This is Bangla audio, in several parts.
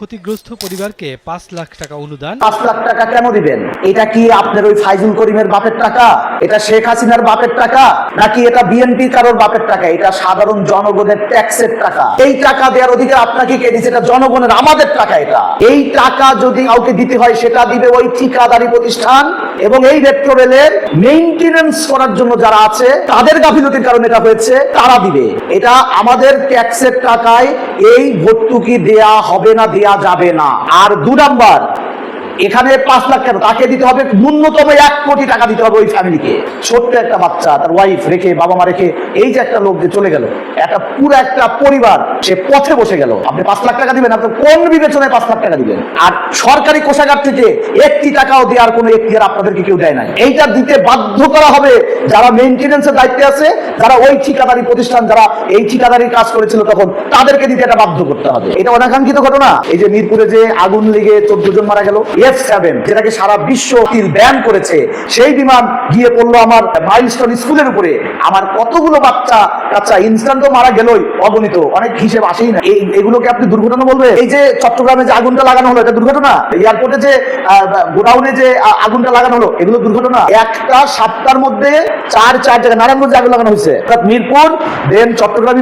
ক্ষতিগ্রস্ত পরিবারকে পাঁচ লাখ টাকা অনুদান। পাঁচ লাখ টাকা কেন দিবেন? এটা কি আপনার ওই ফাইজুল করিমের বাপের টাকা? এটা শেখ হাসিনার বাপের টাকা? নাকি এটা বিএনপি কারোর বাপের টাকা? এটা সাধারণ জনগণের ট্যাক্সের টাকা। এই টাকা দেওয়ার অধিকার আপনাকে কে দিচ্ছে এটা জনগণের, আমাদের টাকা এটা। এই টাকা যদি কাউকে দিতে হয়, সেটা দিবে ওই ঠিকাদারি প্রতিষ্ঠান এবং এই মেট্রো রেলের মেইনটেনেন্স করার জন্য যারা আছে, তাদের গাফিলতির কারণে এটা হয়েছে, তারা দিবে। এটা আমাদের ট্যাক্সের টাকায় এই ভর্তুকি দেয়া হবে না, দেয়া যাবে না। আর দু নাম্বার এখানে পাঁচ লাখ কেন তাকে দিতে হবে, ন্যূনতম এক কোটি টাকা দিতে হবে ওই ফ্যামিলিকে ছোট্ট একটা বাচ্চা, তার ওয়াইফ রেখে বাবা মা রেখে, এই যে একটা লোক যে চলে গেল, একটা পুরো একটা পরিবার, সে পথে বসে গেল। আপনি পাঁচ লাখ টাকা দিবেন, আপনি কোন বিবেচনায় পাঁচ লাখ টাকা দিবেন? আর সরকারি কোষাগার থেকে একটি টাকাও দেওয়ার কোনো এখতিয়ার আপনাদেরকে কেউ দেয় নাই। এইটা দিতে বাধ্য করা হবে যারা মেনটেন্সের দায়িত্বে আছে, যারা ওই ঠিকাদারি প্রতিষ্ঠান, যারা এই ঠিকাদারির কাজ করেছিল তখন, তাদেরকে দিতে এটা বাধ্য করতে হবে। এটা অনাকাঙ্ক্ষিত ঘটনা। এই যে মিরপুরে যে আগুন লেগে চোদ্দ জন মারা গেল যেটাকে সারা বিশ্ব করেছে, সেই বিমান গিয়ে পড়ল আমার মাইলস্টোন স্কুলের উপরে। আমার কতগুলো বাচ্চা কাচ্চা ইনস্ট্যান্ট মারা গেলই, অগণিত। অনেক হিসেব আসেই না। এগুলোকে আপনি দুর্ঘটনা বলবে? এই যে চট্টগ্রামে যে আগুনটা লাগানো হলো, এটা দুর্ঘটনা? এয়ারপোর্টে যে গোডাউনে যে আগুনটা লাগানো হলো, এগুলো দুর্ঘটনা? একটা সাতটার মধ্যে চার চার জায়গায় নারায়ণগঞ্জে আগুন লাগানো হয়েছে। অর্থাৎ মিরপুর, দেন চট্টগ্রাম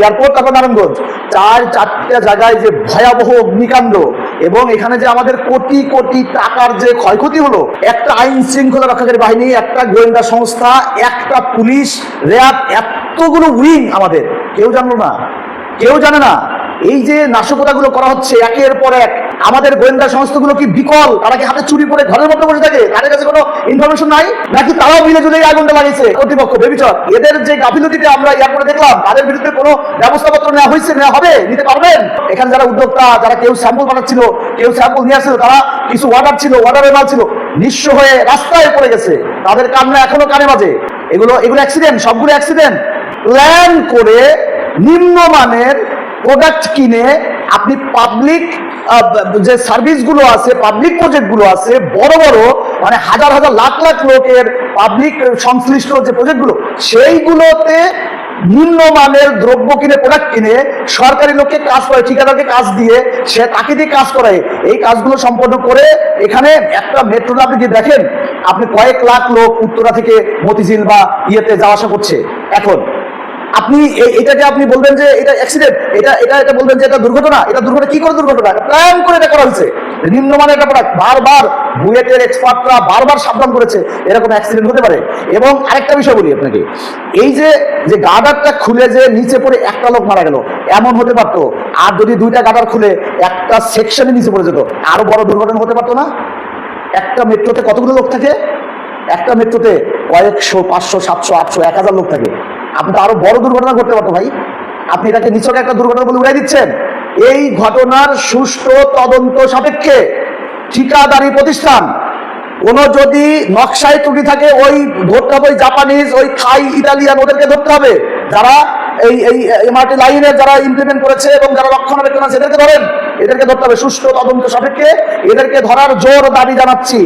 এয়ারপোর্ট, তারপর নারায়ণগঞ্জ। চার, চারটা জায়গায় যে ভয়াবহ অগ্নিকাণ্ড এবং এখানে যে আমাদের কোটি কোটি টাকার যে ক্ষয়ক্ষতি হলো, একটা আইন শৃঙ্খলা রক্ষাকারী বাহিনী, একটা গোয়েন্দা সংস্থা, একটা পুলিশ, র্যাব, এতগুলো উইং আমাদের। কেউ জানলো না। কেউ জানে না। এই যে নাশকতাগুলো করা হচ্ছে, একের পর এক, আমাদের গোয়েন্দা সংস্থাগুলো কি বিকল? তারা কি হাতে চুরি করে ঘরের মধ্যে বসে থাকে? তাদের কাছে কোনো ইনফরমেশন নাই? নাকি তারাও মিলে জুলে আগুনটা লাগিয়েছে? কর্তৃপক্ষ, বেবিচর, এদের যে গাফিলতিতে আমরা এয়ারপোর্টে দেখলাম, তাদের বিরুদ্ধে কোনো ব্যবস্থাপত্র নেওয়া হয়েছে, নেওয়া হবে? নিতে পারবেন? এখানে যারা উদ্যোক্তা, যারা কেউ স্যাম্পল বানাচ্ছিল কেউ স্যাম্পল নিয়ে আসছিল, তারা কিছু অর্ডার ছিল অর্ডারের মাল ছিল, নিঃস্ব হয়ে রাস্তায় পড়ে গেছে। তাদের কান্না এখনও কানে বাজে। এগুলো এগুলো অ্যাক্সিডেন্ট সবগুলো অ্যাক্সিডেন্ট প্ল্যান করে নিম্নমানের প্রোডাক্ট কিনে আপনি পাবলিক যে সার্ভিসগুলো আছে পাবলিক প্রজেক্টগুলো আছে, বড় বড় মানে হাজার হাজার লাখ লাখ লোকের পাবলিক সংশ্লিষ্ট যে প্রজেক্টগুলো সেইগুলোতে নিম্নমানের দ্রব্য কিনে প্রোডাক্ট কিনে সরকারি লোককে কাজ করে ঠিকাদারকে কাজ দিয়ে সে তাকে দিয়ে কাজ করায়। এই কাজগুলো সম্পন্ন করে এখানে একটা মেট্রো আপনি যদি দেখেন, আপনি কয়েক লাখ লোক উত্তরা থেকে মতিঝিল বা ইয়েতে যাওয়া আসা করছে। এখন আপনি এটাকে আপনি বলবেন যে এটা অ্যাক্সিডেন্ট এটা এটা এটা বলবেন যে এটা দুর্ঘটনা এটা দুর্ঘটনা, কি করে দুর্ঘটনা? প্ল্যান করে এটা করা হয়েছে। নিম্নমানের একটা প্রোডাক্ট বারবার বুয়েটের এক্সপার্টরা বারবার সাবধান করেছে, এরকম অ্যাক্সিডেন্ট হতে পারে। এবং আরেকটা বিষয় বলি আপনাকে, এই যে যে গার্ডারটা খুলে যে নিচে পড়ে একটা লোক মারা গেল, এমন হতে পারতো। আর যদি দুইটা গার্ডার খুলে একটা সেকশনে নিচে পড়ে যেত, আরও বড় দুর্ঘটনা হতে পারতো না? একটা মেট্রোতে কতগুলো লোক থাকে? একটা মেট্রোতে কয়েকশো, পাঁচশো, সাতশো, আটশো, এক হাজার লোক থাকে। আপনি তো আরও বড় দুর্ঘটনা ঘটতে পারতো ভাই। আপনি এটাকে নিছক একটা দুর্ঘটনা বলে উড়াই দিচ্ছেন। এই ঘটনার সুষ্ঠু তদন্ত সাপেক্ষে ঠিকাদারি প্রতিষ্ঠান, কোন যদি নকশায় ত্রুটি থাকে, ওই ধরতে হবে জাপানিজ ওই থাই ইটালিয়ান ওদেরকে ধরতে হবে। যারা এই এই এমআরটি লাইনে যারা ইমপ্লিমেন্ট করেছে এবং যারা রক্ষণাবেক্ষণ আছে, এদেরকে ধরেন। এদেরকে ধরতে হবে সুষ্ঠু তদন্ত সাপেক্ষে। এদেরকে ধরার জোর দাবি জানাচ্ছি।